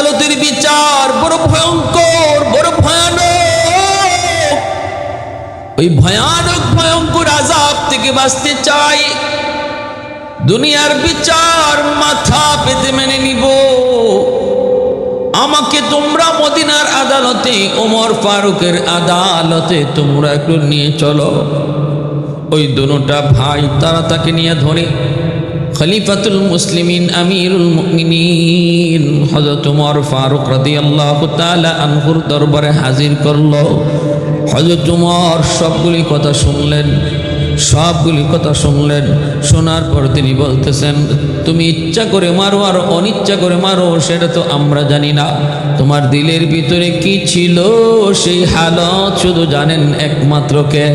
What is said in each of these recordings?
আদালতের বিচার বড় ভয়ঙ্কর, বড় ভয়ানক। ওই ভয়ানক, ভয়ঙ্কর আজাব থেকে বাঁচতে চাই। দুনিয়ার বিচার মাথা পেতে মেনে নিব। আমাকে তোমরা মদিনার আদালতে, ওমর ফারুকের আদালতে তোমরা একটু নিয়ে চলো। ওই দুটা ভাই, তারা তাকে নিয়ে ধরে খলিফাতুল মুসলিমিন, আমিরুল মুমিনিন। হযরত ওমর ফারুক রাদিয়াল্লাহু তাআলা আনহুর দরবারে হাজির করল। হযরত ওমর সবগুলি কথা শুনলেন, সবগুলি কথা শুনলেন। শোনার পর তিনি বলতেছেন, তুমি ইচ্ছা করে মারো আর অনিচ্ছা করে মারো, সেটা তো আমরা জানি না। তোমার দিলের ভিতরে কি ছিল? সেই হালত শুধু জানেন একমাত্র কে?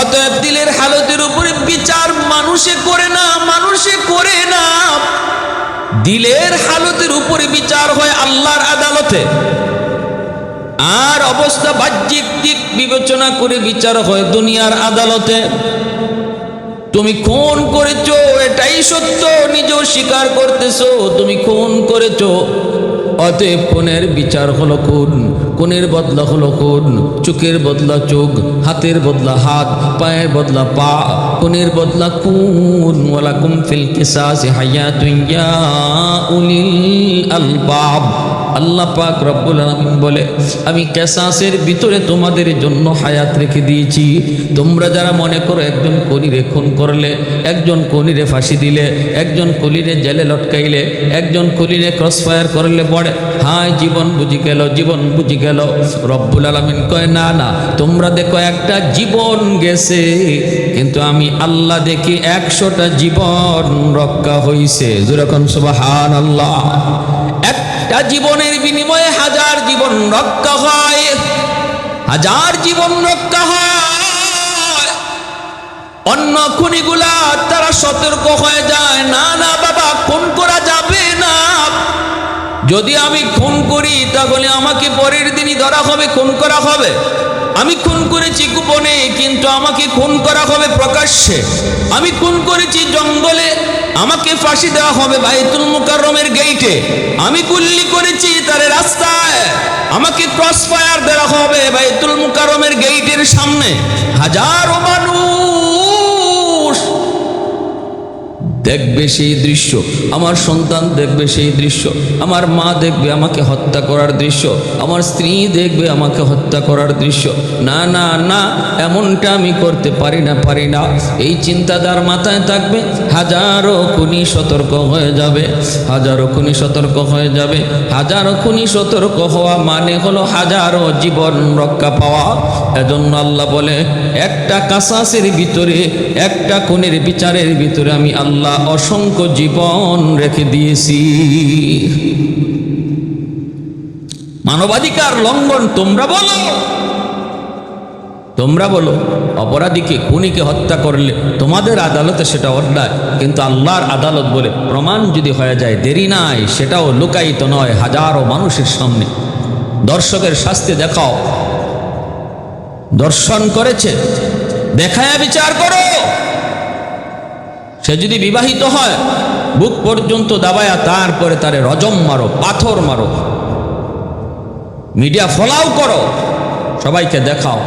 অতএব দিলের হালতের উপরে বিচার মানুষে করে না, মানুষে করে না। দিলের হালতের উপরে বিচার হয় আল্লাহর আদালতে। আর অবস্থা বাহ্যিক দিক বিবেচনা করে বিচার হয় দুনিয়ার আদালতে। তুমি খুন করেছ, এটাই সত্য, নিজেও স্বীকার করতেছো, তুমি খুন করেছ। অতএব কোনের বিচার হলো কোন কোনের বদলা হলো কোন চোখের বদলা চোখ, হাতের বদলা হাত, পায়ের বদলা পা কোনের বদলা কুন ওয়ালাকুম ফিল কিসাসি হায়াতুন ইয়া উলিল আলবাব। আল্লাহ পাক রব্বুল আলামিন বলে, আমি কেসাসের ভিতরে তোমাদের জন্য হায়াত রেখে দিয়েছি। তোমরা যারা মনে করো একজন কলিরে খুন করলে, একজন কলিরে ফাঁসি দিলে, একজন কলিরে জেলে লটকাইলে, একজন কলিরে ক্রস ফায়ার করলে পড়ে, হায় জীবন বুঝি গেল, জীবন বুঝি গেল। রব্বুল আলামিন কয়, না না, তোমরা দেখো একটা জীবন গেছে, কিন্তু আমি আল্লাহ দেখি একশোটা জীবন রক্ষা হইছে। যেরকম সুবাহান আল্লাহ একটা জীবনের বিনিময়ে হাজার জীবন রক্ষা হয়, হাজার জীবন রক্ষা হয়। অন্য খুনিগুলা তারা সতর্ক হয়ে যায়, না না, বাবা, খুন করা যাবে না। যদি আমি খুন করি, তাহলে আমাকে পরের দিনই ধরা হবে, খুন করা হবে। আমি খুন করেছি গোপনে, কিন্তু আমাকে খুন করা হবে প্রকাশ্যে। আমি খুন করেছি জঙ্গলে আমাকে ফাঁসি দেওয়া হবে বাইতুল মুকাররমের গেইটে আমি গুল্লি করেছি তার রাস্তায়। আমাকে ক্রস ফায়ার দেওয়া হবে বাইতুল মুকাররমের গেইটের সামনে। হাজারো মানুষ দেখবে সেই দৃশ্য। আমার সন্তান দেখবে সেই দৃশ্য। আমার মা দেখবে আমাকে হত্যা করার দৃশ্য। আমার স্ত্রী দেখবে আমাকে হত্যা করার দৃশ্য। না না না, এমনটা আমি করতে পারি না পারি না। এই চিন্তাধার মাথায় থাকবে, হাজারো খুনি সতর্ক হয়ে যাবে, হাজারো খুনি সতর্ক হয়ে যাবে। হাজারো খুনি সতর্ক হওয়া মানে হলো হাজারো জীবন রক্ষা পাওয়া। এজন্য আল্লাহ বলে, একটা কাসাসের ভিতরে, একটা খুনের বিচারের ভিতরে আমি আল্লাহ অসংখ্য জীবন রেখে দিয়েছি। মানবাধিকার লঙ্ঘন তোমরা বলো। তোমরা বলো, অপরাধীকে, খুনিকে হত্যা করলে তোমাদের আদালতে সেটা অন্যায়, কিন্তু আল্লাহর আদালত বলে প্রমাণ যদি হয়ে যায় দেরি নাই, সেটাও লুকায়িত নয় হাজারো মানুষের সামনে। দর্শকের শাস্তি দেখাও। দর্শন করেছে, দেখায় বিচার করো। সে যদি বিবাহিত হয়, বুক পর্যন্ত দাবায়া, তারপরে তারে রজম মারো, পাথর মারো। মিডিয়া ফলাও করো, সবাইকে দেখাও।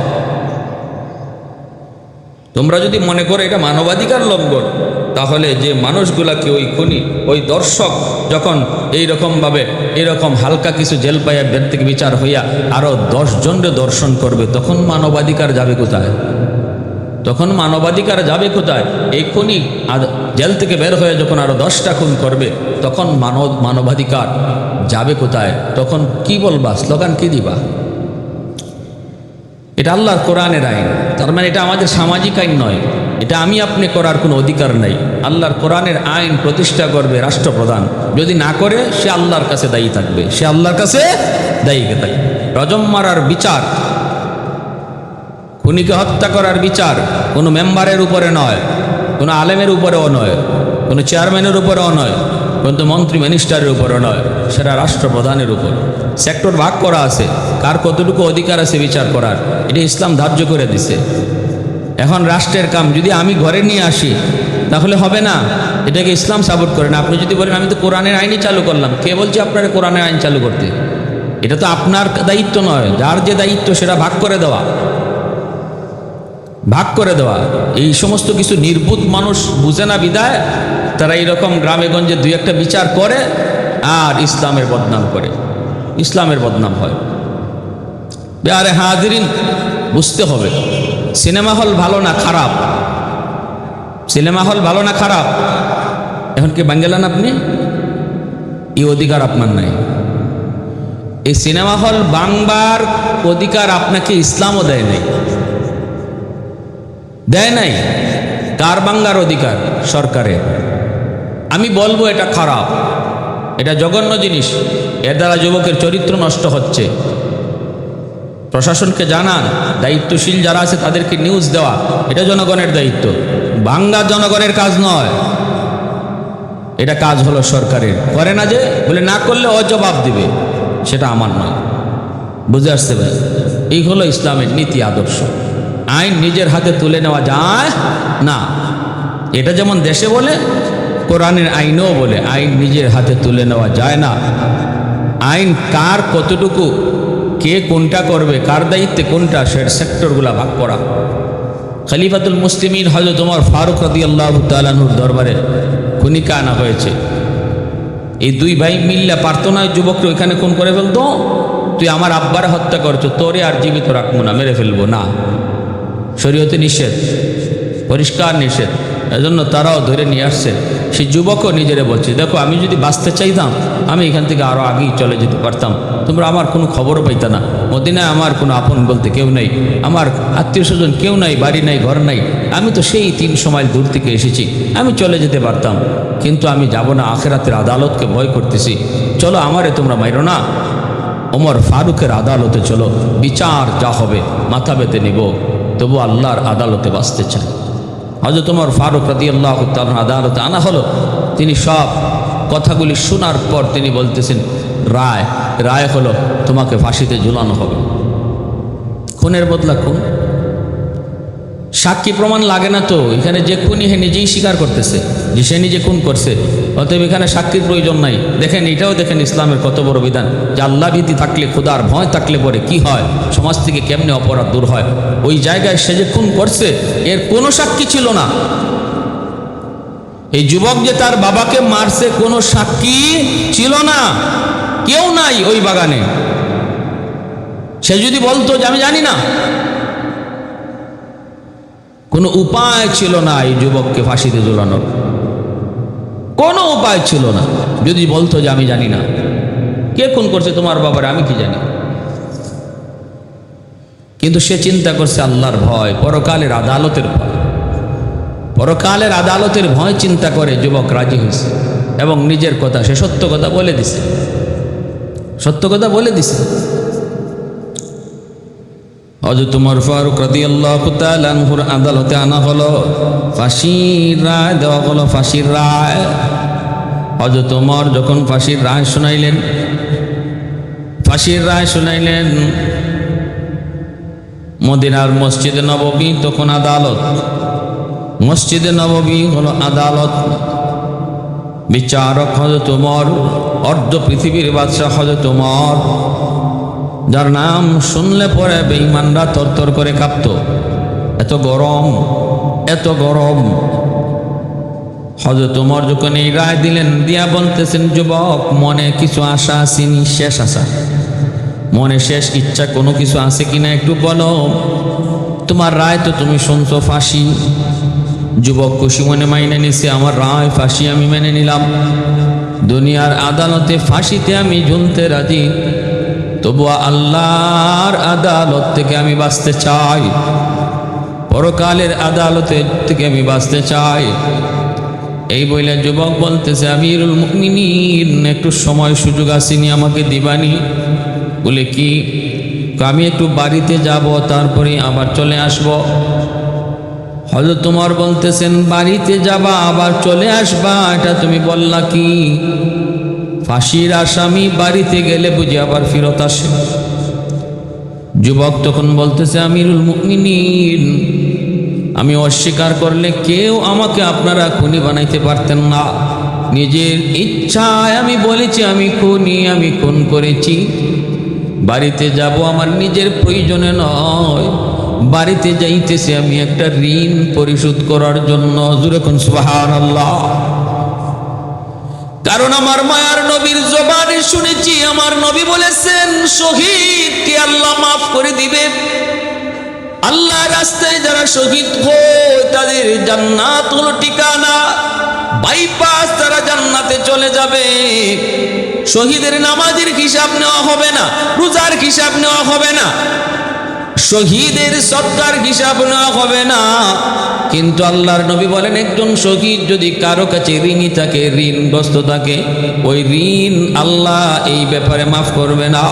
তোমরা যদি মনে করো এটা মানবাধিকার লঙ্ঘন, তাহলে যে মানুষগুলাকে ওই খুনি, ওই দর্শক যখন এই রকমভাবে এরকম হালকা কিছু জেল পাইয়া থেকে বিচার হইয়া আরও দশজনরে দর্শন করবে, তখন মানবাধিকার যাবে কোথায়? তখন মানবাধিকার যাবে কোথায়? এই খুনি জেল থেকে বের হয়ে যখন আরও দশটা খুন করবে, তখন মানব, মানবাধিকার যাবে কোথায়? তখন কি বলবা? স্লোগান কি দিবা? এটা আল্লাহর কোরআনের আইন। তার মানে এটা আমাদের সামাজিক আইন নয়। এটা আমি আপনি করার কোনো অধিকার নাই। আল্লাহর কোরআনের আইন প্রতিষ্ঠা করবে রাষ্ট্রপ্রধান। যদি না করে, সে আল্লাহর কাছে দায়ী থাকবে। সে আল্লাহর কাছে দায়ী থাকবে। রজম মারার বিচার খুনিকে হত্যা করার বিচার কোনো মেম্বারের উপরে নয়, কোনো আলেমের উপরেও নয়, কোনো চেয়ারম্যানের উপরেও নয়, কিন্তু মন্ত্রী মিনিস্টারের উপরে নয়, সেটা রাষ্ট্রপ্রধানের উপর। সেক্টর ভাগ করা আছে, কার কতটুকু অধিকার আছে বিচার করার, এটা ইসলাম ধার্য করে দিছে। এখন রাষ্ট্রের কাম, যদি আমি ঘরে নিয়ে আসি, তাহলে হবে না, এটাকে ইসলাম সাপোর্ট করে না। আপনি যদি বলেন, আমি তো কোরআনের আইনই চালু করলাম, কে বলছে আপনারা কোরআনের আইন চালু করতে? এটা তো আপনার দায়িত্ব নয়, যার যে দায়িত্ব সেটা ভাগ করে দেওয়া। ভাগ করে দেওয়া। এই সমস্ত কিছু নির্বুধ মানুষ বুঝে না বিদায় তারা এইরকম গ্রামে গঞ্জে দুই একটা বিচার করে আর ইসলামের বদনাম করে। ইসলামের বদনাম হয়। আরে হাজিরিন, বুঝতে হবে। সিনেমা হল ভালো না খারাপ? সিনেমা হল ভালো না খারাপ? এখন কি বাঙ্গেলান আপনি? এই অধিকার আপনার নাই। এই সিনেমা হল বাংবার অধিকার আপনাকে ইসলামও দেয় নাই। দেয় নাই। কার বাঙ্গার অধিকার? সরকারের। আমি বলব এটা খারাপ। এটা জঘন্য জিনিস। এর দ্বারা যুবকের চরিত্র নষ্ট হচ্ছে। প্রশাসনকে জানান, দায়িত্বশীল যারা আছে তাদেরকে নিউজ দেওয়া। এটা জনগণের দায়িত্ব। বাংলা জনগণের কাজ নয়। এটা কাজ হলো সরকারের। করে না যে, বলে না করলে অজবাব দিবে। সেটা আমার নয়। বুঝে আসতে পারে এই হলো ইসলামের নীতি আদর্শ। আইন নিজের হাতে তুলে নেওয়া যায় না। এটা যেমন দেশে বলে, কোরআনের আইনও বলে, আইন নিজের হাতে তুলে নেওয়া যায় না। আইন কার কতটুকু, কে কোনটা করবে, কার দায়িত্বে কোনটা, সে সেক্টরগুলা ভাগ করা। খলিফাতুল মুসলিমিন হজরত তোমার ফারুক রদি আল্লাহ তালানুর দরবারে খুনিকা আনা হয়েছে। এই দুই ভাই মিল্লা পারতো না যুবককে ওইখানে খুন করে ফেলতো, তুই আমার আব্বারে হত্যা করছ, তোরে আর জীবিত রাখব না, মেরে ফেলব, না। শরীয়তে নিষেধ, পরিষ্কার নিষেধ। এজন্য তারাও ধরে নিয়ে আসছে। সেই যুবকও নিজেরা বলছে, দেখো, আমি যদি বাঁচতে চাইতাম, আমি এখান থেকে আরও আগেই চলে যেতে পারতাম। তোমরা আমার কোনো খবরও পাইতা না। মদিনায় আমার কোনো আপন বলতে কেউ নেই। আমার আত্মীয় স্বজন কেউ নাই, বাড়ি নাই, ঘর নাই। আমি তো সেই তিনশো মাইল দূর থেকে এসেছি। আমি চলে যেতে পারতাম। কিন্তু আমি যাব না আখেরাতের আদালতকে ভয় করতেছি। চলো, আমারে তোমরা মাইরো না। ওমর ফারুকের আদালতে চলো। বিচার যা হবে, মাথা বেঁধে নিব। তবু আল্লাহর আদালতে বাঁচতে চান। হজরত তোমার ফারুক রাদি আল্লাহ আদালতে আনা হলো। তিনি সব কথাগুলি শোনার পর তিনি বলতেছেন, রায় রায় হলো তোমাকে ফাঁসিতে ঝুলানো হবে। খুনের বদলা খুন সাক্ষী প্রমাণ লাগে না তো। এখানে যে খুনি হে নিজেই স্বীকার করতেছে যে সে নিজে খুন করছে। অতএব এখানে সাক্ষীর প্রয়োজন নাই। দেখেন, এটাও দেখেন ইসলামের কত বড় বিধান। যে আল্লাহ ভীতি থাকলে খুদার ভয় থাকলে পরে কি হয়? সমাজ থেকে কেমনে অপরাধ দূর হয়? ওই জায়গায় সে যে খুন করছে, এর কোনো সাক্ষী ছিল না। এই যুবক যে তার বাবাকে মারছে, কোনো সাক্ষী ছিল না। কেউ নাই ওই বাগানে। সে যদি বলতো যে, আমি জানি না। কোনো উপায় ছিল না এই যুবককে ফাঁসিতে ঝোলানোর কোনো উপায় ছিল না। যদি বলতো যে আমি জানি না, কে খুন করছে তোমার বাবার আমি কি জানি? কিন্তু সে চিন্তা করছে আল্লাহর ভয়, পরকালের আদালতের ভয়। পরকালের আদালতের ভয় চিন্তা করে যুবক রাজি হয়েছে এবং নিজের কথা সে সত্য কথা বলে দিছে। সত্য কথা বলে দিছে। হজরত তোমার ফারুক রাদি আল্লাহ তালানহুর আদালতে আনা হলো, ফাঁসির রায় দেওয়া হলো, ফাঁসির রায়। হজরত তোমার যখন ফাঁসির রায় শোনাইলেন, ফাঁসির রায় শোনাইলেন, মদিনার মসজিদে নববী তখন আদালত, মসজিদে নববী হলো আদালত। বিচারক হজরত তোমার অর্ধ পৃথিবীর বাদশাহ হজরত তোমার যার নাম শুনলে পরে বেঈমানরা তরতর করে কাঁপত। এত গরম এত গরম। হজরত উমর যখন এই রায় দিলেন, দিয়া বলতেছেন, যুবক, মনে কিছু আশা আসেনি শেষ আশা। মনে শেষ ইচ্ছা কোনো কিছু আছে কিনা একটু বলো। তোমার রায় তো তুমি শুনছো, ফাঁসি। যুবক খুশি মনে মাইনে নিছে, আমার রায় ফাঁসি আমি মেনে নিলাম। দুনিয়ার আদালতে ফাঁসিতে আমি ঝুলতে রাজি। তবু আল্লাহর আদালত থেকে আমি বাঁচতে চাই। পরকালের আদালতে থেকে আমি বাঁচতে চাই। এই বইলে যুবক বলতেছে, আমিরুল মুমিনিন, একটু সময় সুযোগ আসেনি আমাকে দিবানি। বলে, কি? আমি একটু বাড়িতে যাব, তারপরে আবার চলে আসব। হয়তো তোমার বলতেছেন, বাড়িতে যাবা, আবার চলে আসবা, এটা তুমি বললা কি? ফাঁসির আসামি বাড়িতে গেলে বুঝি আবার ফেরত আসে। যুবক তখন বলতেছে, আমিরুল মুমিনিন, আমি অস্বীকার করলে কেউ আমাকে আপনারা খুনি বানাইতে পারতেন না। নিজের ইচ্ছায় আমি বলেছি, আমি খুনি, আমি খুন করেছি। বাড়িতে যাব আমার নিজের প্রয়োজনে নয়। বাড়িতে যাইতেছি আমি একটা ঋণ পরিশোধ করার জন্য। জুরেখন সুবাহান আল্লাহ কারণ আমার মায়ার নবীর জবানে শুনেছি, আমার নবী বলেছেন, শহীদকে আল্লাহ মাফ করে দিবে। আল্লাহ রাস্তায় যারা শহীদ হয়, তাদের জান্নাত হলো ঠিকানা। বাইপাস তারা জান্নাতে চলে যাবে। শহীদের নামাজের হিসাব নেওয়া হবে না, রোজার হিসাব নেওয়া হবে না। শহীদের সৎকার হিসাব না হবে না। কিন্তু আল্লাহর নবী বলেন, একজন শহীদ যদি কারও কাছে ঋণী থাকে, ঋণগ্রস্ত থাকে, ওই ঋণ আল্লাহ এই ব্যাপারে মাফ করবে না।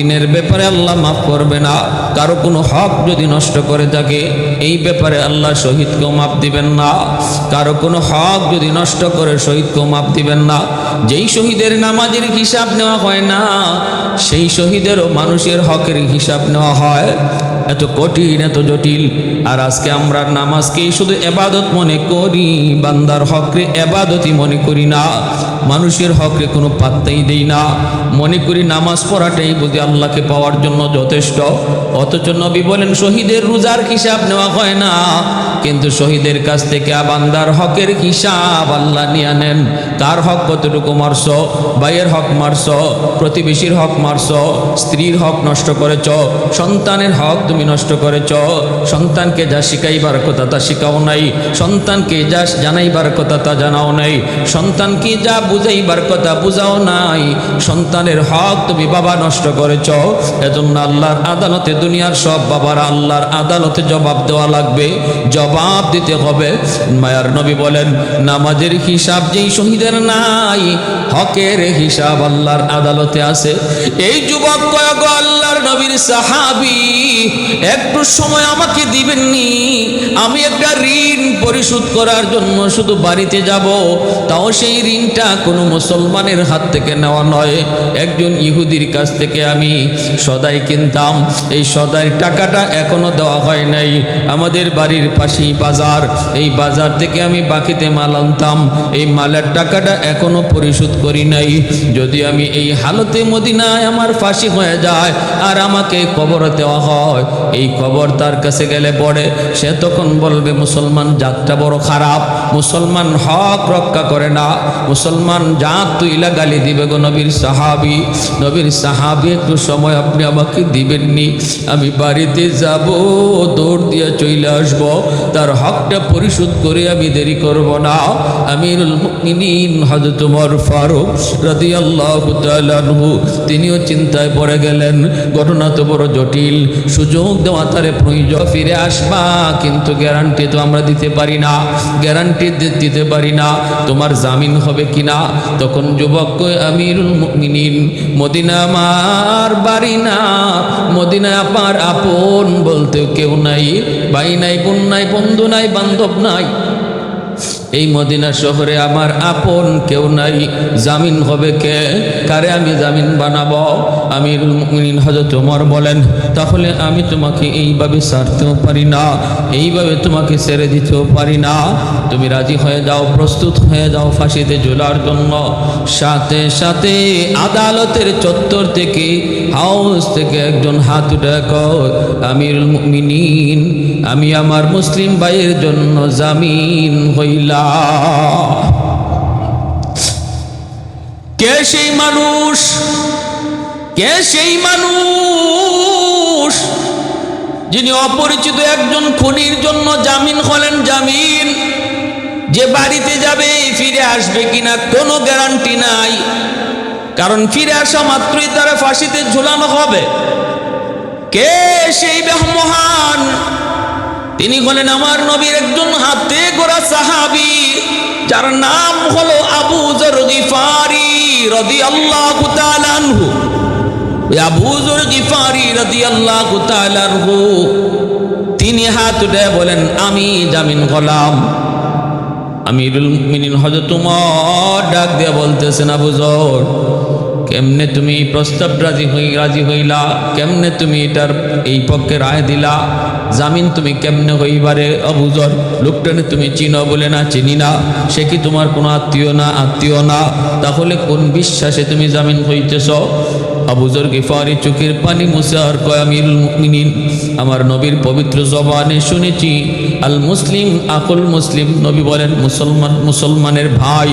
ঋণের ব্যাপারে আল্লাহ মাফ করবে না। কারও কোনো হক যদি নষ্ট করে থাকে, এই ব্যাপারে আল্লাহ শহীদকেও মাফ দিবেন না। কারও কোনো হক যদি নষ্ট করে শহীদকেও মাফ দিবেন না। যেই শহীদের নামাজের হিসাব নেওয়া হয় না, সেই শহীদেরও মানুষের হকের হিসাব নেওয়া হয়। এত কঠিন, এত জটিল। আর আজকে আমরা নামাজকেই শুধু এবাদত মনে করি, বান্দার হকরে এবাদতই মনে করি না। মানুষের হকরে কোনো পাত্তাই দেই না। মনে করি নামাজ পড়াটাই বুঝি আল্লাহকে পাওয়ার জন্য যথেষ্ট। অথচ নবী বলেন, শহীদের রোজার হিসাব নেওয়া হয় না। কিন্তু শহীদের কাছ থেকে বান্দার হকের হিসাব আল্লাহ নিয়ে নেন। তার হক কতটুকু মারছ? ভাইয়ের হক মারছ? প্রতিবেশীর হক মারছ? স্ত্রীর হক নষ্ট করেছ? সন্তানের হক তুমি করেছ। সন্তানকে যা শিখাইবার কথা তা শিখাও নাই। সন্তানকে যা জানাইবার কথা তা জানাও নাই। সন্তানকে যা বুঝাইবার কথা বুঝাও নাই। সন্তানের হক তুমি বাবা নষ্ট করেছ। এজন্য আল্লাহর আদালতে দুনিয়ার সব বাবার আল্লাহর আদালতে জবাব দেওয়া লাগবে। জবাব দিতে হবে। মায়ার নবী বলেন, নামাজের হিসাব যেই শহীদের নাই, হকের হিসাব আল্লাহর আদালতে আছে। এই যুবক কয়েক আল্লাহর নবীর সাহাবি একটু সময় আমাকে দিবেননি। আমি একটা ঋণ পরিশোধ করার জন্য শুধু বাড়িতে যাব, তাও সেই ঋণটা কোনো মুসলমানের হাত থেকে নেওয়া নয়। একজন ইহুদির কাছ থেকে আমি সদাই কিনতাম। এই সদাই টাকাটা এখনও দেওয়া হয় নাই। আমাদের বাড়ির পাশেই বাজার। এই বাজার থেকে আমি বাকিতে মাল আনতাম। এই মালের টাকাটা এখনও পরিশোধ করি নাই। যদি আমি এই হালতে মদিনায় আমার ফাঁসি হয়ে যায় আর আমাকে কবর দেওয়া হয় এই খবর তার কাছে গেলে পড়ে। সে তখন বলবে, মুসলমান, জাতটা বড় খারাপ। মুসলমান হক রক্ষা করে না। মুসলমান জাত তুইলা গালি দিবে গো নবীর সাহাবি। নবীর সাহাবি, একটু সময় আপনি আমাকে দিবেননি। আমি বাড়িতে যাব, দৌড় দিয়ে চলে আসব। তার হকটা পরিশোধ করে আমি দেরি করব না। আমিরুল মুমিনিন হযরত ওমর ফারুক রাদিয়াল্লাহু তাআলা আনহু, তিনিও চিন্তায় পড়ে গেলেন। ঘটনা তো বড় জটিল। সুযোগ দেওয়া তারে প্রয়োজন। ফিরে আসবা, কিন্তু গ্যারান্টি তো আমরা দিতে পারি না। গ্যারান্টি দিতে পারি না। তোমার জামিন হবে কিনা? তখন যুবক আমির আমিরুল মুমিনিন, মদিনা আমার বাড়ি না। মদিনা আমার আপন বলতে কেউ নাই। ভাই নাই, বোন নাই, বন্ধু নাই, বান্ধব নাই। এই মদিনা শহরে আমার আপন কেউ নাই। জামিন হবে কে? কারে আমি জামিন বানাবো? হযরত ওমর বলেন তাহলে আমি তোমাকে এইভাবে ছাড়তেও পারি না এইভাবে তোমাকে ছেড়ে দিতেও পারি না। তুমি রাজি হয়ে যাও প্রস্তুত হয়ে যাও ফাঁসিতে ঝোলার জন্য। সাথে সাথে আদালতের চত্বর থেকে হাউস থেকে একজন হাত উঠে কয়, আমিরুল মুমিনিন আমি আমার মুসলিম ভাইয়ের জন্য জামিন হইলা কে সেই মানুষ? কে সেই মানুষ? যিনি অপরিচিত একজন খুনির জন্য জামিন হলেন, জামিন। যে বাড়িতে যাবে, ফিরে আসবে কিনা কোনো গ্যারান্টি নাই। কারণ ফিরে আসা মাত্রই তারা ফাঁসিতে ঝুলানো হবে। কে সেই মহান তিনি হলেন আমার নবীর একজন হাতে গোড়া সাহাবি, যার নাম হলো আবু জর গিফারি রদি আল্লাহ ওই আবু জর গিফারি রদি আল্লাহ আনহু, তিনি হাত উঠে বলেন, আমি জামিন হলাম। আমিরুল মুমিনিন হযরত উমর ডাক দিয়ে বলতেছেন, আবু কেমনে তুমি প্রস্তাব রাজি হই রাজি হইলা? কেমনে তুমি এটার এই পক্ষে রায় দিলা? জামিন তুমি কেমনে হইবারে? অবুজর লোকটানে তুমি চিনো বলে না, চিনি না। সে কি তোমার কোনো আত্মীয় না? আত্মীয় না। তাহলে কোন বিশ্বাসে তুমি জামিন হইতেছ? আবুজর গিফারি চোখের পানি মুসে আর মুমিনিন, আমার নবীর পবিত্র জবানে শুনেছি, আল মুসলিম আকুল মুসলিম, নবী বলেন মুসলমান, মুসলমানের ভাই,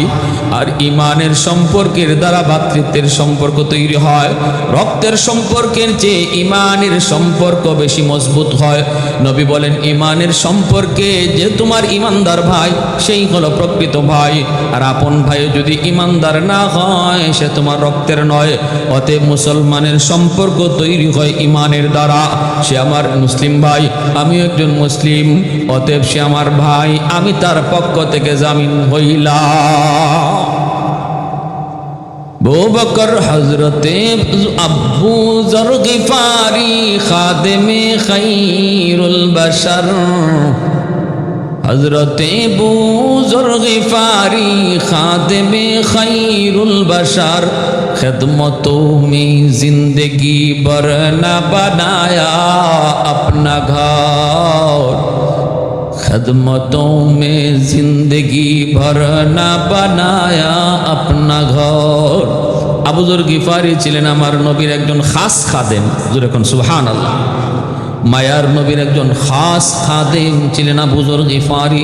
আর ইমানের সম্পর্কের দ্বারা ভাতৃত্বের সম্পর্ক তৈরি হয়, রক্তের সম্পর্কের চেয়ে ইমানের সম্পর্ক বেশি মজবুত হয়। নবী বলেন, ইমানের সম্পর্কে যে তোমার ইমানদার ভাই, সেই হলো প্রকৃত ভাই, আর আপন ভাই যদি ইমানদার না হয়, সে তোমার রক্তের নয়, অতএব মুসলমানের সম্পর্ক তৈরি হয় ইমানের দ্বারা। সে আমার মুসলিম ভাই আমি একজন মুসলিম। অতএব সে আমার ভাই, আমি তার পক্ষ থেকে জামিন হইলাম। বকর হজরতে আব্বু জর গিফারি খাদেমে খৈরুল বশর। হজরতে বুজর গিফারি খাদেমে খৈরুল বশর। খেদমত জিন্দগি বরণ বনায়া আপনা ঘর খদমতো মে জিন্দগি ভরণ বনায়া আপনা ঘর আবুজুর গিফারি ছিলেন আমার নবীর একজন খাস খাদেন হুজুর এখন সুহান আল্লাহ মায়ার নবীর একজন খাস খাদেম ছিলেন আবুজুর গিফারি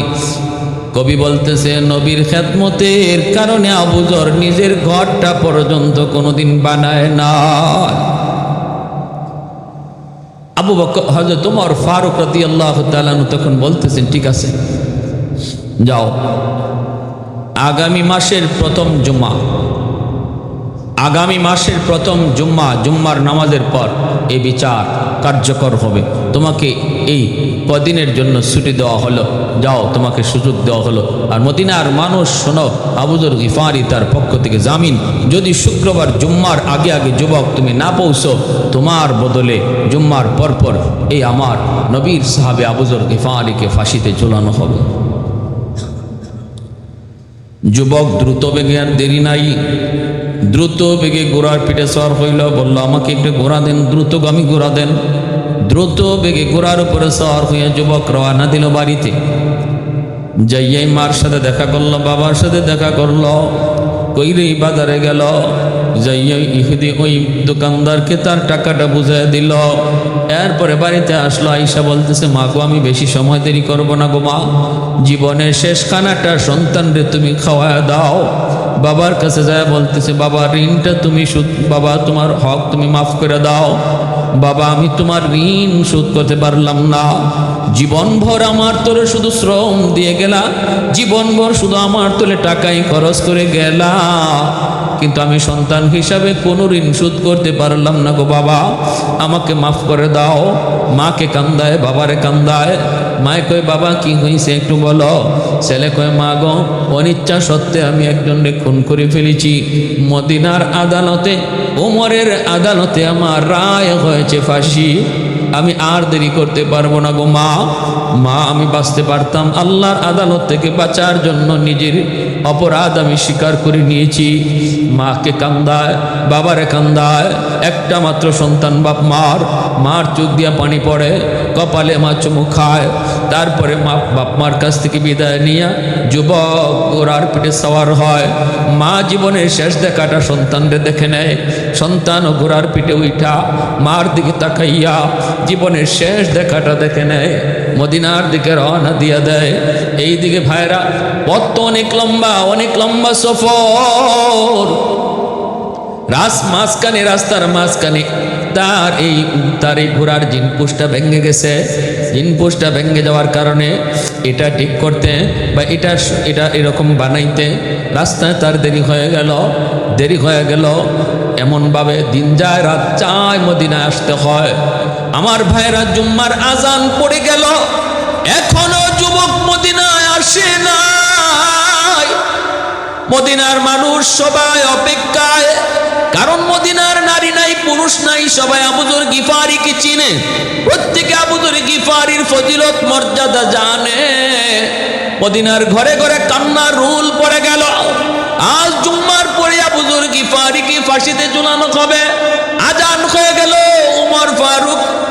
কবি বলতেছে, নবীর খেদমতের কারণে আবুজর নিজের ঘরটা পর্যন্ত কোনোদিন বানায় না আবু বকর তোমার ফারুক রতি আল্লাহ তালানু তখন বলতেছেন, ঠিক আছে, যাও। আগামী মাসের প্রথম জুম্মা আগামী মাসের প্রথম জুম্মা, জুম্মার নামাজের পর এই বিচার কার্যকর হবে। তোমাকে এই কদিনের জন্য ছুটি দেওয়া হলো। যাও, তোমাকে সুযোগ দেওয়া হলো। আর মদিনার মানুষ, শোনো আবুজুর গিফারি তার পক্ষ থেকে জামিন। যদি শুক্রবার জুম্মার আগে আগে যুবক তুমি না পৌঁছো, তোমার বদলে জুম্মার পরপর এই আমার নবীর সাহাবে আবুজুর গিফারিকে ফাঁসিতে ঝুলানো হবে। যুবক দ্রুত বেগে আর দেরি নাই। দ্রুত বেগে গোড়ার পিঠে সর হইল, বলল, আমাকে একটু ঘোড়া দেন, দ্রুতগামী ঘোড়া দেন। দ্রুত বেগে ঘোড়ার উপরে সর হইয়া যুবক রওয়ানা দিল বাড়িতে। যাইয়াই মার সাথে দেখা করল, বাবার সাথে দেখা করল, কইরেই বাজারে গেল। যাইয়াই ইহুদি ওই দোকানদারকে তার টাকাটা বুঝাই দিল। এরপরে বাড়িতে আসলো, আইসা বলতেছে, মা গো, আমি বেশি সময় দেরি করব না গো মা। জীবনের শেষ খানাটা সন্তানরে তুমি খাওয়া দাও। বাবার কাছে যায় বলতেছে, বাবা, ঋণটা তুমি বাবা, তোমার হক তুমি মাফ করে দাও। বাবা, আমি তোমার ঋণ শোধ করতে পারলাম না। জীবনভর আমার তোরে শুধু শ্রম দিয়ে গেলা। জীবনভর শুধু আমার তোলে টাকাই খরচ করে গেলা। কিন্তু আমি সন্তান হিসাবে কোনো ঋণ শোধ করতে পারলাম না গো বাবা। আমাকে মাফ করে দাও। মাকে কান্দায়, বাবারে কান্দায়। মায় কয়, বাবা, কি হয়েছে একটু বলো? ছেলে কয়, মা গো, অনিচ্ছা সত্ত্বে আমি একজনকে খুন করে ফেলেছি। মদিনার আদালতে, ওমরের আদালতে আমার রায় হয়েছে ফাঁসি। আমি আর দেরি করতে পারব না গো মা। মা, আমি বাঁচতে পারতাম আল্লাহর আদালত থেকে বাঁচার জন্য নিজের অপরাধ আমি স্বীকার করে নিয়েছি। মাকে কান্দায়, বাবারে কান্দায়, একটা মাত্র সন্তান বাপ মার মার চোখ দিয়া পানি পড়ে, কপালে মা চুমু খায়, তারপরে মা বাপ মার কাছ থেকে বিদায় নিয়ে যুবক ওরার পিঠে সওয়ার হয়। মা জীবনের শেষ দেখাটা সন্তানরে দেখে নেয়। সন্তান ও ঘোড়ার পিঠে উঠা মার দিকে তাকাইয়া জীবনের শেষ দেখাটা দেখে নেয়। মদিনার দিকে রওনা দিয়ে দেয়। এই দিকে ভাইরা পথ তো অনেক লম্বা অনেক লম্বা সফর। রাস মাঝখানে, রাস্তার মাঝখানে, তার এই তার এই ঘোড়ার জিনপুষটা ভেঙে গেছে। জিনপুষটা ভেঙে যাওয়ার কারণে এটা ঠিক করতে বা এটা এটা এরকম বানাইতে রাস্তায় তার দেরি হয়ে গেল, দেরি হয়ে গেল। এমনভাবে দিন যায়, রাত চায় মদিনায় আসতে হয়। আমার ভাইরা জুম্মার আজান পড়ে গেল। এখনও যুবক মদিনায় আসে নাই। মদিনার মানুষ সবাই অপেক্ষায়। কারণ মদিনার নারী নাই, পুরুষ নাই, সবাই আবুজুর গিফারিকে চিনে। প্রত্যেকে আবুজুর গিফারির ফজিলত, মর্যাদা জানে। মদিনার ঘরে ঘরে কান্নার রুল পড়ে গেল। আজ জুম্মার পরে আবুজুর গিফারিকে ফাঁসিতে ঝুলানো হবে। আজান হয়ে গেল, উমর ফারুক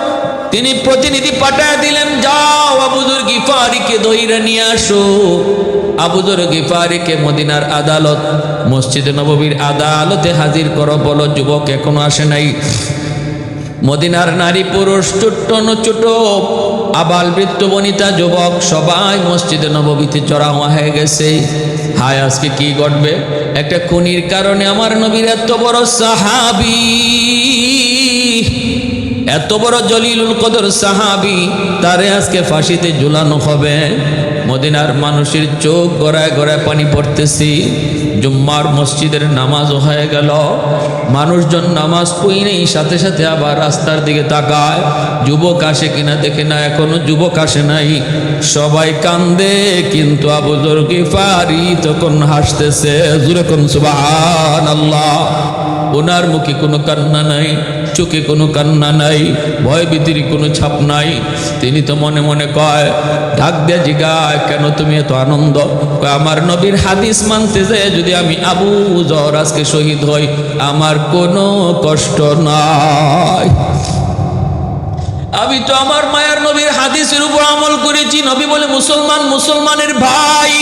তিনি প্রতিনিধি পাঠায় দিলেন, যাও আবুজুর গিফারিকে দইরা নিয়ে আসো। আবুজুর গিফারিকে মদিনার আদালত, মসজিদে নববীর আদালতে হাজির করো বলো, যুবক এখনও আসে নাই। মদিনার নারী পুরুষ, ছোট্ট ছোট আবাল বৃত্ত বনিতা যুবক, সবাই মসজিদে নববীতে চড়া হয়ে গেছে। হায়, আজকে কি ঘটবে? একটা খুনির কারণে আমার নবীর এত বড় সাহাবি। এত বড় জলিলুল কদর সাহাবি, তারে আজকে ফাঁসিতে ঝুলানো হবে। মদিনার মানুষের চোখ গড়ায় গড়ায় পানি পড়তেছি। জুম্মার মসজিদের নামাজও হয়ে গেল। মানুষজন নামাজ পই নেই, সাথে সাথে আবার রাস্তার দিকে তাকায়। যুবক আসে কিনা দেখে না, এখনও যুবক আসে নাই। সবাই কান্দে, কিন্তু আবুজর গিফারি তখন হাসতেছে। জুরে কোন সুবাহান আল্লাহ ওনার মুখে কোনো কান্না নাই, চোখে কোনো কান্না নাই, ভয় ভীতির কোনো ছাপ নাই। তিনি তো মনে মনে কয়, ডাক দিয়ে জিগায়, কেন তুমি এত আনন্দ? আমার নবীর হাদিস মানতে যে যদি আমি আবু জর আজকে শহীদ হই, আমার কোনো কষ্ট নাই। আমি তো আমার মায়ার নবীর হাদিসের উপর আমল করেছি, নবী বলে, মুসলমান, মুসলমানের ভাই।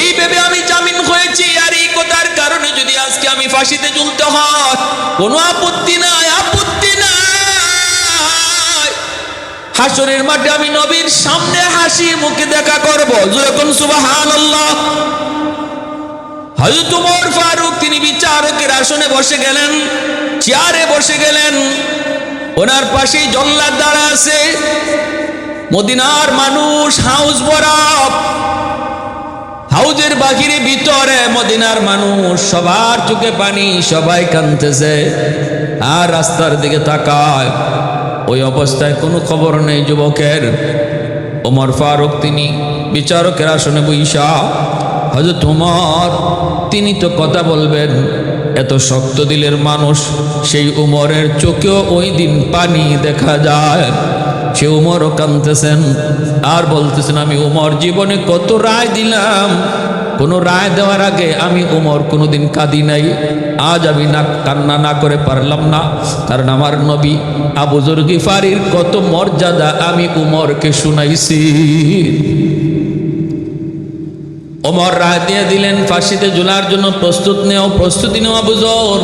এই ভেবে আমি জামিন হয়েছি, আর এই কথার কারণে যদি আজকে আমি ফাঁসিতে ঝুলতে হয় কোনো আপত্তি নাই আপত্তি নাই। হাসরের মাঠে আমি নবীর সামনে হাসি মুখে দেখা করব। যেরকম আল্লাহ হয়তো উমর ফারুক, তিনি বিচারকের আসনে বসে গেলেন, চেয়ারে বসে গেলেন। ওনার পাশেই জল্লাদ দ্বারা আছে। মদিনার মানুষ, হাউস বরাব। হাউজের বাহিরে ভিতরে মদিনার মানুষ, সবার চোখে পানি, সবাই কানতেছে আর রাস্তার দিকে তাকায়, ওই অবস্থায় কোনো খবর নেই যুবকের। ওমর ফারুক, তিনি বিচারকের আসনে বৈশা। হজরত উমর তিনি তো কথা বলবেন, এত শক্ত দিলের মানুষ, সেই উমরের চোখেও ওই দিন পানি দেখা যায়। সে উমরও কানতেছেন আর বলতেছেন, আমি উমর জীবনে কত রায় দিলাম কোনো রায় দেওয়ার আগে আমি উমর কোনোদিন কাঁদি নাই। আজ আমি না কান্না না করে পারলাম না, কারণ আমার নবী আবু জুরগিফারির কত মর্যাদা আমি উমরকে শুনাইছি। ওমর রায় দিয়ে দিলেন, ফাঁসিতে ঝুলার জন্য প্রস্তুত নেও, প্রস্তুতি নেও আবুজর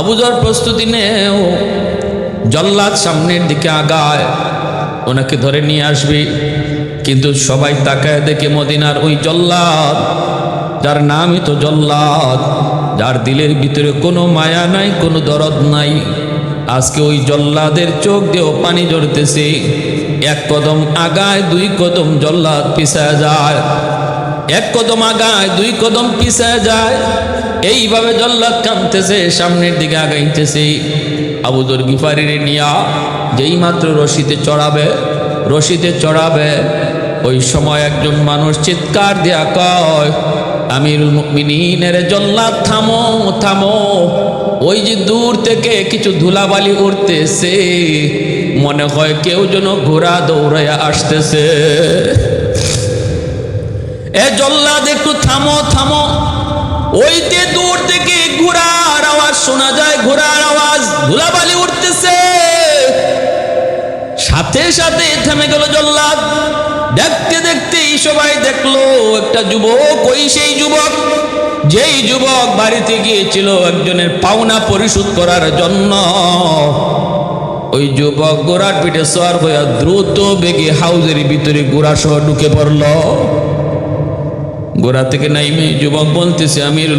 আবুজর প্রস্তুতি নেও। জল্লাদ সামনের দিকে আগায়, ওনাকে ধরে নিয়ে আসবে। কিন্তু সবাই তাকায় দেখে মদিনার ওই জল্লাদ, যার নামই তো জল্লাদ, যার দিলের ভিতরে কোনো মায়া নাই, কোনো দরদ নাই। আজকে ওই জল্লাদের চোখ দিয়েও পানি জড়তেছে এক কদম আগায় দুই কদম জল্লাদ পিছায় যায়। এক কদম আগায় দুই কদম পিছায় যায়। এইভাবে জল্লাদ কামতেছে সামনের দিকে আগাইতেছে। আবুদর গিফারির নিয়া যেই মাত্র রশিতে চড়াবে রশিতে চড়াবে। ওই সময় একজন মানুষ চিৎকার দেয়া কয়, আমিরুল মুমিনিনের জল্লাদ থামো থামো। ওই যে দূর থেকে কিছু ধুলাবালি উঠতেছে মনে হয় কেউ যেন ঘোড়া দৌড়াইয়া আসতেছে। এ জল্লাদ, একটু থামো থামো। ওইতে দূর থেকে ঘোড়ার আওয়াজ শোনা যায়, ঘোড়ার আওয়াজ, ধুলাবালি উঠতেছে সাথে সাথে থেমে গেল জল্লাদ। দেখতে দেখতে এই সবাই দেখল, একটা যুবক, ওই সেই যুবক, যেই যুবক বাড়িতে গিয়েছিল একজনের পাওনা পরিশোধ করার জন্য। ওই যুবক গোড়ার পিঠে সর হইয়া দ্রুত বেগে হাউজের ভিতরে গোড়া সহ ঢুকে পড়ল। গোড়া থেকে নাইমে যুবক বলতেছে আমির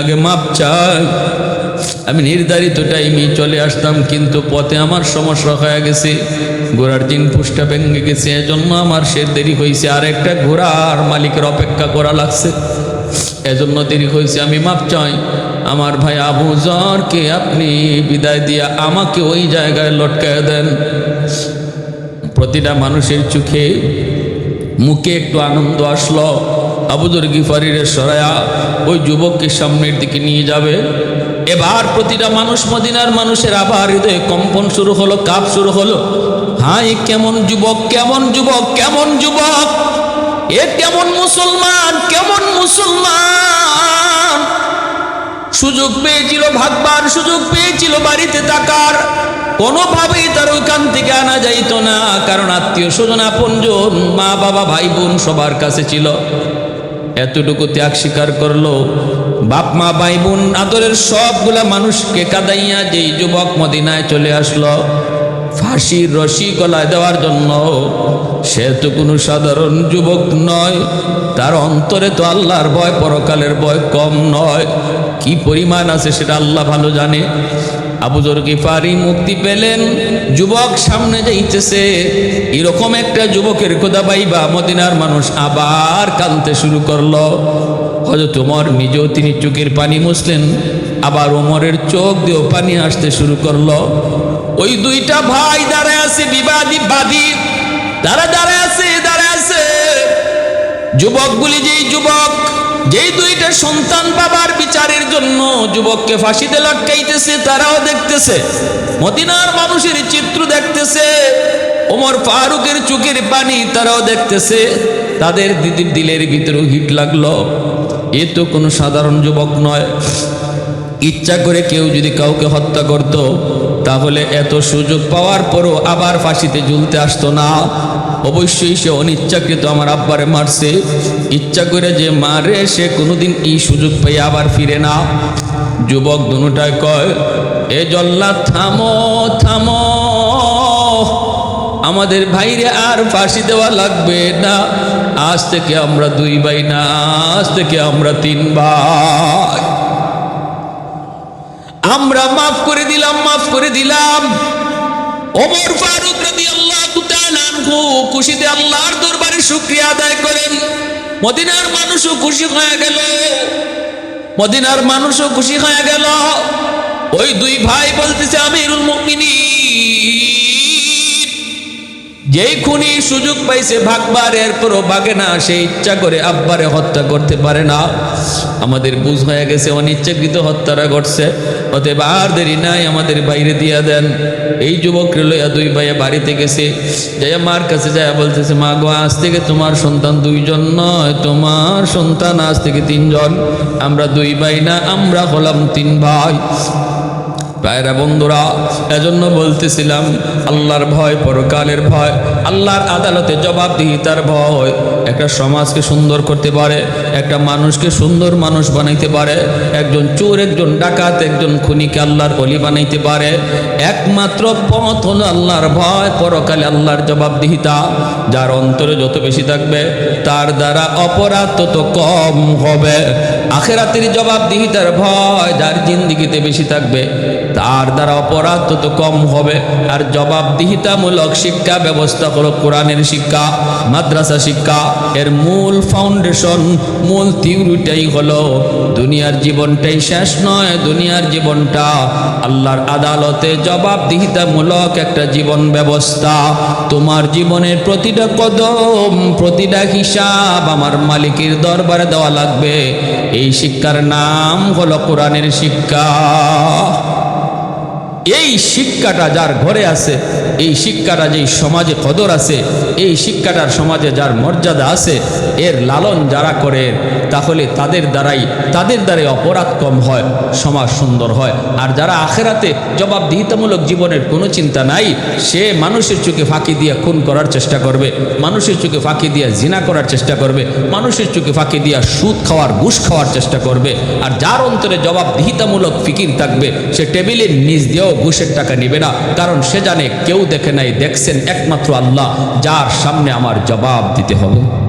আগে মাপ চাই। আমি নির্ধারিত টাইমে চলে আসতাম, কিন্তু পথে আমার সমস্যা হয়ে গেছে। ঘোড়ার দিন পুষ্টা ভেঙে গেছে, এজন্য আমার সে দেরি হয়েছে আর একটা ঘোড়ার মালিকের অপেক্ষা করা লাগছে। এজন্য দেরি হয়েছে আমি মাপ চাই। আমার ভাই আবু জরকে আপনি বিদায় দিয়া আমাকে ওই জায়গায় লটকায় দেন। প্রতিটা মানুষের চোখে মুখে একটু আনন্দ আসলো। আবুদুর গিফারিরে সরায়া ওই যুবককে সামনের দিকে নিয়ে যাবে। এবার প্রতিটা মানুষ মদিনার মানুষের আবার হৃদয়ে কম্পন শুরু হলো, কাপ শুরু হলো। হাই কেমন যুবক কেমন যুবক কেমন যুবক। এ কেমন মুসলমান কেমন মুসলমান। সুযোগ পেয়েছিল ভাগবার, সুযোগ পেয়েছিল বাড়িতে থাকার। কোনোভাবেই তার ওইখান থেকে আনা যাইতো না, কারণ আত্মীয় স্বজন আপনজন মা বাবা ভাই বোন সবার কাছে ছিল। এতটুকু ত্যাগ স্বীকার করল। বাপ, মা, ভাই, বোন, আদরের সবগুলা মানুষকে কাদাইয়া যেই যুবক মদিনায় চলে আসলো, ফাঁসির রশি গলায় দেওয়ার জন্য। সে তো কোনো সাধারণ যুবক নয়, তার অন্তরে তো আল্লাহর ভয়, পরকালের ভয় কম নয়। কি পরিমাণ আছে সেটা আল্লাহ ভালো জানে। আবুজর গিফারি মুক্তি পেলেন। যুবক সামনে যাইতেছে। এরকম একটা যুবকের কোদা পাইবা, মদিনার মানুষ আবার কানতে শুরু করল। হয়তো তোমার নিজেও তিনি চোখের পানি মুছলেন, আবার ওমরের চোখ দিয়েও পানি আসতে শুরু করল। ওই দুইটা ভাই দাঁড়ায় আছে, বিবাদী বাদী। তারা দাঁড়ায় আছে দাঁড়ায় আছে। যুবকগুলি যেই যুবক যেই দুইটা সন্তান বাবার বিচারের জন্য যুবককে ফাঁসিতে লটকাইতেছে, তারাও দেখতেছে। মদিনার মানুষের চিত্র দেখতেছে, ওমর ফারুকের চোখের পানি তারাও দেখতেছে। তাদের দিদির দিলের ভিতরে হিট লাগল। এ তো কোনো সাধারণ যুবক নয়। ইচ্ছা করে কেউ যদি কাউকে হত্যা করত, তাহলে এত সুযোগ পাওয়ার পরও আবার ফাঁসিতে ঝুলতে আসতো না। অবশ্যই সে অনিচ্ছাকৃত আমার আব্বারে মারছে। ইচ্ছা করে যে মারে, সে কোনোদিন এই সুযোগ পেয়ে আবার ফিরে না। যুবক দুটায় কয়, এ জল্লা, থামো থামো। আমাদের ভাইরে আর ফাঁসি দেওয়া লাগবে না। আজ থেকে আমরা দুই ভাই না, আজ থেকে আমরা তিন ভাই। আমরা মাফ করে দিলাম, মাফ করে দিলাম। ওমর ফারুক রাদিয়াল্লাহু আনহু খুশিতে আল্লাহর দরবারে শুক্রিয়া আদায় করেন। মদিনার মানুষও খুশি হয়ে গেল। মদিনার মানুষও খুশি হয়ে গেল। ওই দুই ভাই বলতেছে, আমিরুল মুমিনিন। যেই খুনি সুযোগ পাইছে ভাগবার, এরপরও ভাগে না, সে ইচ্ছা করে আব্বারে হত্যা করতে পারে না। আমাদের বুঝ হয়ে গেছে, অনিচ্ছাকৃত হত্যারা ঘটছে। অতএব আর দেরি নাই, আমাদের বাইরে দিয়া দেন। এই যুবকরে লইয়া দুই ভাইয়া বাড়িতে গেছে। যাইয়া মার কাছে যায় বলতেছে, মা গো, আজ থেকে তোমার সন্তান দুইজন নয়, তোমার সন্তান আজ থেকে তিনজন। আমরা দুই ভাই না, আমরা হলাম তিন ভাই। ভাইরা বন্ধুরা, এজন্য বলতেছিলাম, আল্লাহর ভয় পরকালের ভয়, আল্লাহর আদালতে জবাবদিহিতার ভয়। একটা সমাজকে সুন্দর করতে পারে, একটা মানুষকে সুন্দর মানুষ বানাইতে পারে, একজন চোর, একজন ডাকাত, একজন খুনিকে আল্লাহর অলি বানাইতে পারে। একমাত্র পথ হলো আল্লাহর ভয় পরকালে আল্লাহর জবাবদিহিতা, যার অন্তরে যত বেশি থাকবে, তার দ্বারা অপরাধ তত কম হবে। আখেরাতের জবাবদিহিতার ভয় যার জিন্দিগিতে বেশি থাকবে তার দ্বারা অপরাধ তত কম হবে। আর জবাবদিহিতামূলক শিক্ষা ব্যবস্থা হলো কোরআনের শিক্ষা, মাদ্রাসা শিক্ষা। এর মূল ফাউন্ডেশন মূল থিওরিটাই হলো দুনিয়ার জীবনটাই শেষ নয়, দুনিয়ার জীবনটা আল্লাহর আদালতে জবাবদিহিতামূলক একটা জীবন ব্যবস্থা। তোমার জীবনের প্রতিটা কদম, প্রতিটা হিসাব আমার মালিকের দরবারে দেওয়া লাগবে। এই শিক্ষার নাম হলো কোরআনের শিক্ষা। এই শিক্ষাটা যার ঘরে আছে, এই শিক্ষাটা যেই সমাজে কদর আছে, এই শিক্ষাটার সমাজে যার মর্যাদা আছে, এর লালন যারা করে তাহলে তাদের দ্বারাই তাদের দ্বারাই অপরাধ কম হয়, সমাজ সুন্দর হয়। আর যারা আখেরাতে জবাবদিহিতামূলক জীবনের কোনো চিন্তা নাই, সে মানুষের চোখে ফাঁকি দিয়ে খুন করার চেষ্টা করবে, মানুষের চোখে ফাঁকি দিয়ে জিনা করার চেষ্টা করবে, মানুষের চোখে ফাঁকি দিয়ে সুদ খাওয়ার, ঘুষ খাওয়ার চেষ্টা করবে। আর যার অন্তরে জবাবদিহিতামূলক ফিকির থাকবে, সে টেবিলের নিচ দিয়েও ঘুষের টাকা নিবে না। কারণ সে জানে, কেউ দেখে নাই, দেখছেন একমাত্র আল্লাহ, যার সামনে আমার জবাব দিতে হবে।